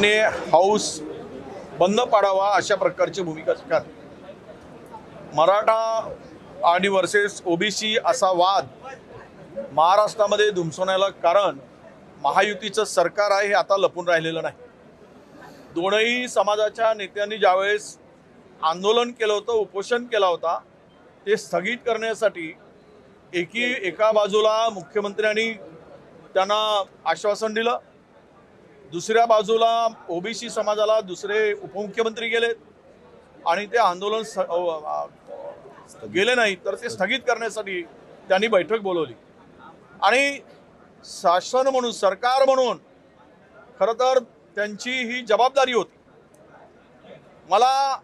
ने हाऊस बंद पाडावा अशा प्रकारची भूमिका स्वीकार. मराठा आणि वर्सेस ओबीसी असा वाद महाराष्ट्रामध्ये धुमसवण्याला कारण महायुतीचं सरकार आहे हे आता लपून राहिलेलं नाही. दोनही समाजाच्या नेत्यांनी ज्यावेळेस आंदोलन केलं होतं उपोषण केला होता ते स्थगित करण्यासाठी एकी एका बाजूला मुख्यमंत्र्यांनी त्यांना आश्वासन दिलं. दुसऱ्या बाजूला ओबीसी समाजाला दुसरे उपमुख्यमंत्री गेले आणि ते आंदोलन स- गेले नाही तर ते स्थगित करण्यासाठी त्यांनी बैठक बोलवली. आणि शासन म्हणून सरकार म्हणून खरं तर त्यांची ही जबाबदारी होती. मला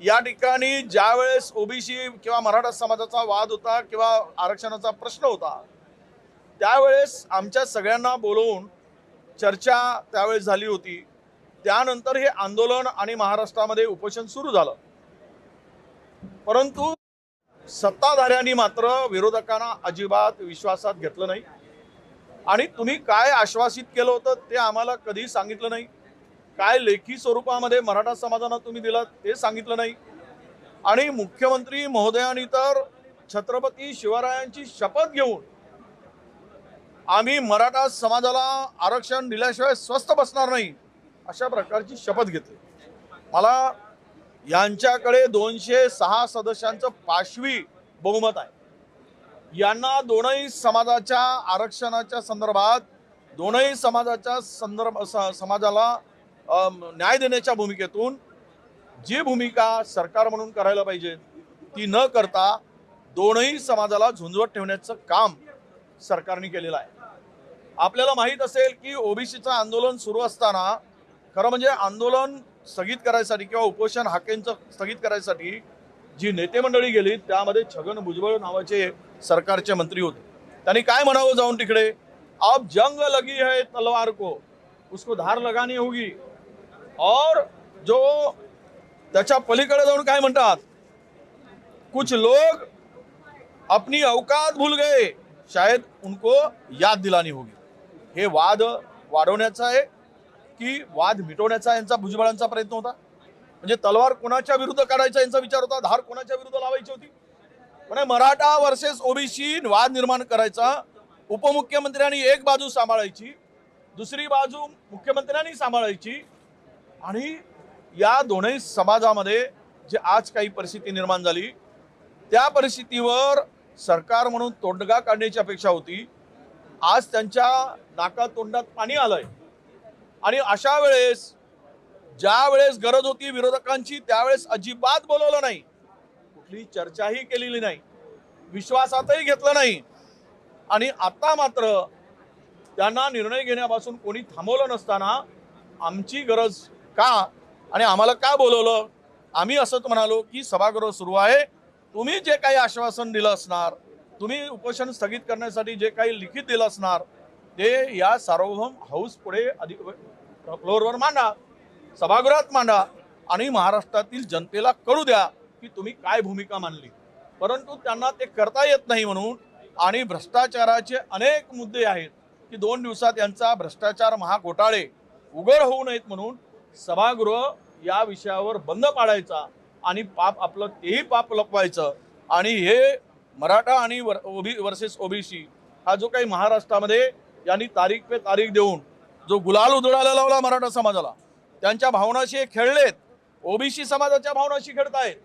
या ठिकाणी ज्या वेळेस ओबीसी किंवा मराठा समाजाचा वाद होता किंवा आरक्षणाचा प्रश्न होता त्यावेळेस आमच्या सगळ्यांना बोलवून चर्चा त्यावेळेस झाली होती. त्यानंतर हे आंदोलन आणि महाराष्ट्रामध्ये उपोषण सुरू झालं. परंतु सत्ताधाऱ्यांनी मात्र विरोधकांना अजिबात विश्वासात घेतलं नाही. आणि तुम्ही काय आश्वासित केलं होतं ते आम्हाला कधी सांगितलं नाही. काय लेखी स्वरूपामध्ये मराठा समाजाला तुम्ही दिलं ते सांगितलं नाही. आणि मुख्यमंत्री महोदयांनी तर छत्रपती शिवरायांची शपथ घेऊन आम्ही मराठा समाजाला आरक्षण दिल्याशिवाय स्वस्त बसणार नाही अशा प्रकारची शपथ घेतली. मला यांच्याकडे दोनशे सहा सदस्यांचं पाशवी बहुमत आहे. यांना दोनही समाजाच्या आरक्षणाच्या संदर्भात दोनही समाजाच्या संदर्भ स- समाजाला न्याय देण्याच्या भूमिकेतून जी भूमिका सरकार म्हणून करायला पाहिजे ती न करता दोनही समाजाला झुंजवत ठेवण्याचं काम सरकारने केलेलं आहे. आपल्याला माहीत असेल की ओबीसीचं आंदोलन सुरू असताना खरं म्हणजे आंदोलन स्थगित करायसाठी किंवा उपोषण हाकेंचं स्थगित करायसाठी जी नेते मंडळी गेली त्यामध्ये छगन भुजबळ नावाचे सरकारचे मंत्री होते. त्यांनी काय म्हणावं जाऊन तिकडे? अब जंग लगी है तलवार को उसको धार लगानी होगी. और जो त्याच्या पलीकडे जाऊन काय म्हणतात? कुछ लोग अपनी अवकात भूल गए शायद उनको याद दिलानी होगी. हे वाद वाढवण्याचा आहे की वाद मिटवण्याचा यांचा भुजबळांचा प्रयत्न होता? म्हणजे तलवार कोणाच्या विरुद्ध काढायचा यांचा विचार होता? धार कोणाच्या विरुद्ध लावायची होती? म्हणजे मराठा वर्सेस ओबीसी वाद निर्माण करायचा उपमुख्यमंत्र्यांनी एक बाजू सांभाळायची दुसरी बाजू मुख्यमंत्र्यांनी सांभाळायची आणि या दोन्ही समाजामध्ये जे आज काही परिस्थिती निर्माण झाली त्या परिस्थितीवर सरकार म्हणून तोडगा काढण्याची अपेक्षा होती. आज त्यांच्या नाका तोंडात पाणी आलंय. आणि अशा वेळेस ज्या वेळेस गरज होती विरोधकांची त्यावेळेस अजिबात बोलवलं नाही. कुठली चर्चाही केलेली नाही. विश्वासातही घेतलं नाही. आणि आता मात्र त्यांना निर्णय घेण्यापासून कोणी थांबवलं नसताना आमची गरज का आणि आम्हाला का बोलवलं? आम्ही असंच म्हणालो की सभागृह सुरू आहे. तुम्ही जे काही आश्वासन दिलं असणार तुम्ही उपोषण स्थगित करण्यासाठी जे काही लिखित दिलं असणार ते या सार्वभौम हाऊस पुढे अधिक फ्लोअरवर मांडा सभागृहात मांडा आणि महाराष्ट्रातील जनतेला कळू द्या की तुम्ही काय भूमिका मांडली. परंतु त्यांना ते करता येत नाही म्हणून आणि भ्रष्टाचाराचे अनेक मुद्दे आहेत की दोन दिवसात यांचा भ्रष्टाचार महाघोटाळे उघड होऊ नयेत म्हणून सभागृह या विषयावर बंद पाडायचा आणि पाप आपलं तेही पाप लपवायचं आणि हे मराठा आणि वर ओबी वर्सेस ओबीसी हा जो काही महाराष्ट्रामध्ये यांनी तारीख पे तारीख देऊन जो गुलाल उधळायला लावला मराठा समाजाला त्यांच्या भावनाशी हे खेळलेत. ओबीसी समाजाच्या भावनाशी खेळतायत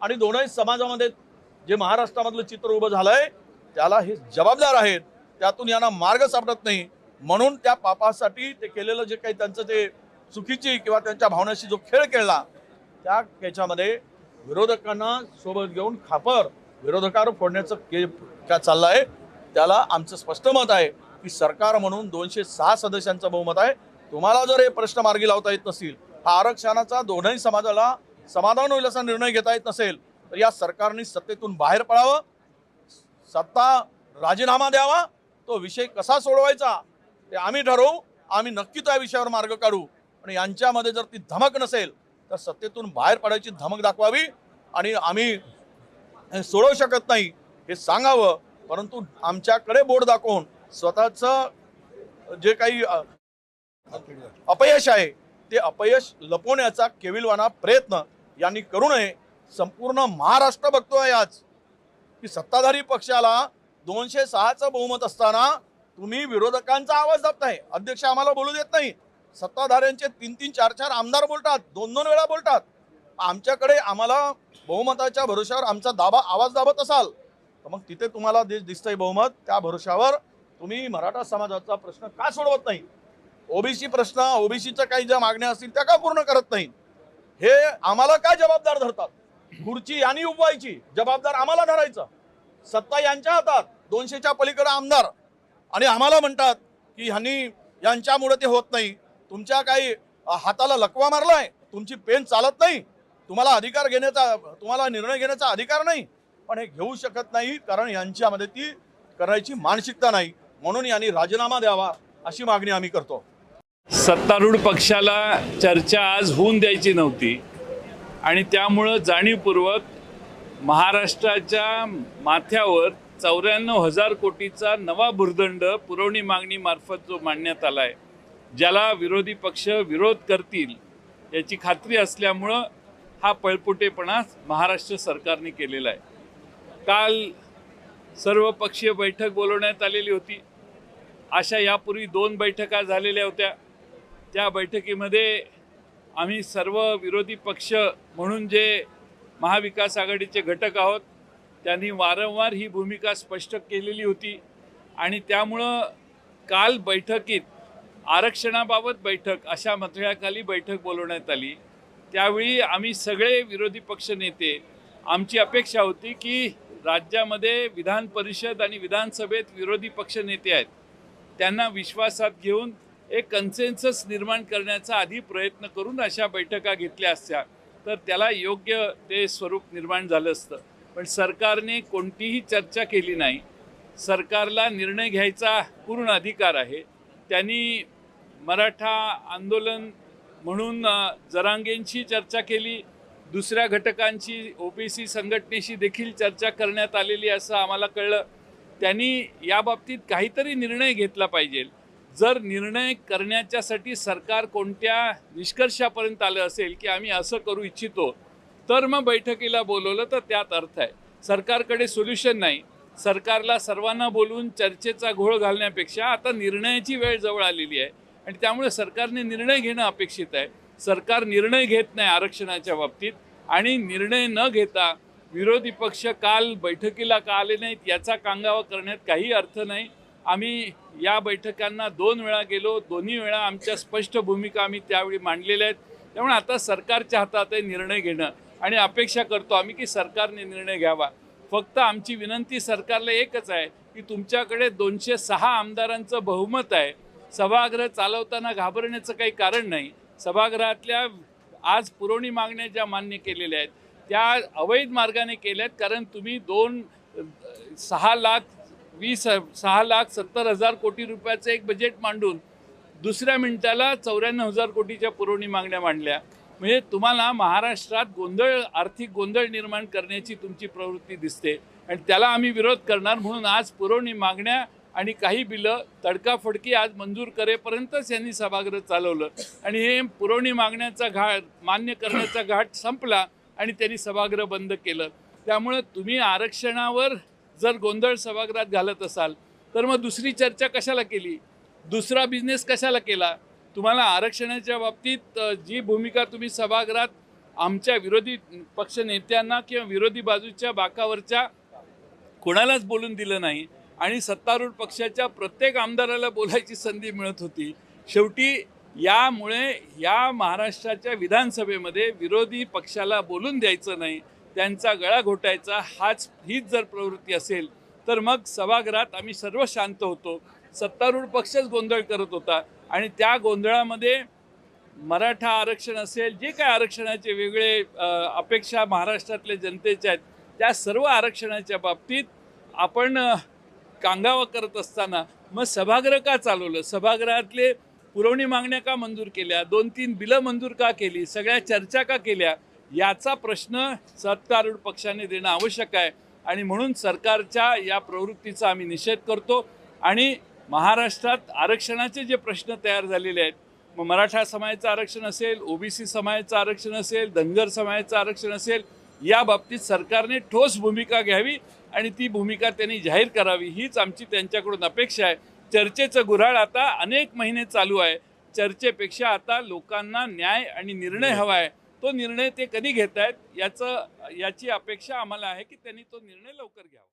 आणि दोनही समाजामध्ये जे महाराष्ट्रामधलं चित्र उभं झालंय त्याला हे जबाबदार आहेत. त्यातून यांना मार्ग सापडत नाही. म्हणून त्या पापासाठी ते केलेलं जे काही त्यांचं ते चुकीची किंवा त्यांच्या भावनाशी जो खेळ खेळला त्या त्याच्यामध्ये विरोधकांना सोबत घेऊन खापर विरोधकार फोडण्याचं के काय चाललं आहे त्याला आमचं स्पष्ट मत आहे की सरकार म्हणून दोनशे सहा सदस्यांचं बहुमत आहे. तुम्हाला जर हे प्रश्न मार्गी लावता येत नसतील हा आरक्षणाचा दोनही समाजाला समाधान होईल असा निर्णय घेता येत नसेल तर या सरकारने सत्तेतून बाहेर पडावं सत्ता राजीनामा द्यावा तो विषय कसा सोडवायचा ते आम्ही ठरवू आम्ही नक्की त्या विषयावर मार्ग काढू. आणि यांच्यामध्ये जर ती धमक नसेल तर सत्तेतून बाहेर पडायची धमक दाखवावी आणि आम्ही सोडवू शकत नाही हे सांगावं. परंतु आमच्याकडे बोर्ड दाखवून स्वतःचं जे काही अपयश आहे ते अपयश लपवण्याचा केविलवाना प्रयत्न यांनी करू नये. संपूर्ण महाराष्ट्र बघतोय आज की सत्ताधारी पक्षाला दोनशे सहाचं बहुमत असताना तुम्ही विरोधकांचा आवाज दाबताय. अध्यक्ष आम्हाला बोलू देत नाही. सत्ताधाऱ्यांचे तीन तीन चार चार आमदार बोलतात दोन दोन वेळा बोलतात. आमच्याकडे आम्हाला बहुमताच्या भरोशावर आमचा दाबा आवाज दाबत असाल तर मग तिथे तुम्हाला देश दिसतंय बहुमत त्या भरोशावर तुम्ही मराठा समाजाचा प्रश्न का सोडवत नाही? ओबीसी प्रश्न ओबीसीच्या काही ज्या मागण्या असतील त्या का पूर्ण करत नाही? हे आम्हाला काय जबाबदार धरतात? खुर्ची यांनी उभवायची जबाबदार आम्हाला धरायचं. सत्ता यांच्या हातात दोनशेच्या पलीकडे आमदार. आणि आम्हाला म्हणतात की ह्यांनी यांच्यामुळे ते होत नाही. तुमच्या काही हाताला लकवा मारलाय तुमची पेन चालत नाही तुम्हाला अधिकार घेण्याचा तुम्हाला निर्णय घेण्याचा अधिकार नाही पण हे घेऊ शकत नाही कारण यांच्यामध्ये ती करायची मानसिकता नाही. म्हणून यांनी राजीनामा द्यावा अशी मागणी आम्ही करतो. सत्तारूढ पक्षाला चर्चा आज होऊन द्यायची नव्हती. आणि त्यामुळं जाणीवपूर्वक महाराष्ट्राच्या माथ्यावर चौऱ्याण्णव हजार कोटीचा नवा भुर्दंड पुरवणी मागणीमार्फत जो मांडण्यात आला आहे ज्याला विरोधी पक्ष विरोध करतील याची खात्री असल्यामुळं हा पळपुटेपणा महाराष्ट्र सरकारने केलेला आहे. काल सर्वपक्षीय बैठक बोलवण्यात आलेली होती. अशा यापूर्वी दोन बैठका झालेल्या होत्या. त्या बैठकीमध्ये आम्ही सर्व विरोधी पक्ष म्हणून जे महाविकास आघाडीचे घटक आहोत त्यांनी वारंवार ही भूमिका स्पष्ट केलेली होती आणि त्यामुळं काल बैठकीत आरक्षणाबाबत बैठक अशा मथळ्याखाली बैठक बोलवण्यात आली. त्यावेळी आम्ही सगळे विरोधी पक्ष नेते आमची अपेक्षा होती की राज्यामध्ये विधान परिषद आणि विधानसभेत विरोधी पक्ष नेते आहेत. त्यांना विश्वासात घेऊन एक कन्सेन्सस निर्माण करण्याचा आधी प्रयत्न करून अशा बैठका घेतल्या असत्या. तर त्याला योग्य ते स्वरूप निर्माण झालं असतं. पण सरकारने कोणतीही चर्चा केली नाही. सरकारला निर्णय घ्यायचा पूर्ण अधिकार आहे. त्यांनी मराठा आंदोलन म्हणून जरांगेंशी चर्चा केली. दुसऱ्या घटकांची ओबीसी संघटनेशी देखील चर्चा करण्यात आलेली असं आम्हाला कळलं. त्यांनी याबाबतीत काहीतरी निर्णय घेतला पाहिजे. जर निर्णय करण्याच्यासाठी सरकार कोणत्या निष्कर्षापर्यंत आलं असेल की आम्ही असं करू इच्छितो तर मग बैठकीला बोलवलं तर त्यात अर्थ आहे. सरकारकडे सोल्युशन नाही. सरकारला सर्वांना बोलून चर्चेचा घोळ घालण्यापेक्षा आता निर्णयाची वेळ जवळ आलेली आहे. आणि त्यामुळे सरकारने निर्णय घेणं अपेक्षित आहे. सरकार निर्णय घेत नाही आरक्षणाच्या बाबतीत आणि निर्णय न घेता विरोधी पक्ष काल बैठकीला का आले नाहीत याचा कांगावा करण्यात काही अर्थ नाही. आम्ही या बैठकांना दोन वेळा गेलो दोन्ही वेळा आमच्या स्पष्ट भूमिका आम्ही त्यावेळी मांडलेल्या आहेत. त्यामुळे आता सरकारच्या हातात आहे निर्णय घेणं आणि अपेक्षा करतो आम्ही की सरकारने निर्णय घ्यावा. फक्त आमची विनंती सरकारला एकच आहे की तुमच्याकडे दोनशे सहा आमदारांचं बहुमत आहे. सभागृह चालवताना घाबरण्याचं काही कारण नाही. सभागृहातल्या आज पुरवणी मागण्या ज्या मान्य केलेल्या आहेत त्या अवैध मार्गाने केल्या आहेत कारण तुम्ही दोन सहा लाख वीस सहा लाख सत्तर हजार कोटी रुपयाचं एक बजेट मांडून दुसऱ्या मिनिटाला चौऱ्याण्णव हजार कोटीच्या पुरवणी मागण्या मांडल्या. म्हणजे तुम्हाला महाराष्ट्रात गोंधळ आर्थिक गोंधळ निर्माण करण्याची तुमची प्रवृत्ती दिसते. आणि त्याला आम्ही विरोध करणार म्हणून आज पुरवणी मागण्या आणि काही बिलं तडकाफडकी आज मंजूर करेपर्यंतच यांनी सभागृह चालवलं. आणि हे पुरवणी मागण्याचा घाट मान्य करण्याचा घाट संपला आणि त्यांनी सभागृह बंद केलं. त्यामुळे तुम्ही आरक्षणावर जर गोंधळ सभागृहात घालत असाल तर मग दुसरी चर्चा कशाला केली? दुसरा बिझनेस कशाला केला? तुम्हाला आरक्षणाच्या बाबतीत जी भूमिका तुम्ही सभागृहात आमच्या विरोधी पक्ष नेत्यांना किंवा विरोधी बाजूच्या बाकावरच्या कोणालाच बोलून दिलं नाही आणि सत्तारूढ पक्षाच्या प्रत्येक आमदाराला बोलायची संधी मिळत होती. शेवटी यामुळे या महाराष्ट्राच्या विधानसभेमध्ये विरोधी पक्षाला बोलून द्यायचं नाही त्यांचा गळा घोटायचा हाच हीच जर प्रवृत्ती असेल तर मग सभागृहात आम्ही सर्व शांत होतो. सत्तारूढ पक्षच गोंधळ करत होता आणि त्या गोंधळामध्ये मराठा आरक्षण असेल जे काय आरक्षणाचे वेगळे अपेक्षा महाराष्ट्रातल्या जनतेच्या आहेत त्या सर्व आरक्षणाच्या बाबतीत आपण कांगावा करत असताना मग सभागृह का चालवलं? सभागृहातले पुरवणी मागण्या का मंजूर केल्या? दोन तीन बिलं मंजूर का केली? सगळ्या चर्चा का केल्या? याचा प्रश्न सत्तारूढ पक्षाने देणं आवश्यक आहे आणि म्हणून सरकारच्या या प्रवृत्तीचा आम्ही निषेध करतो आणि महाराष्ट्रात आरक्षणाचे जे प्रश्न तयार झालेले आहेत मग मराठा समाजाचं आरक्षण असेल ओबीसी समाजाचं आरक्षण असेल धनगर समाजाचं आरक्षण असेल या बाबतीत सरकारने ठोस भूमिका घ्यावी आणि ती भूमिका त्यांनी जाहीर करावी. हीच आमची त्यांच्याकडून अपेक्षा आहे. चर्चेचं गुऱ्हाळ आता अनेक महिने चालू आहे. चर्चेपेक्षा आता लोकांना न्याय आणि निर्णय हवा आहे. तो निर्णय ते कधी घेत आहेत याचं याची अपेक्षा आम्हाला आहे की त्यांनी तो निर्णय लवकर घ्यावा.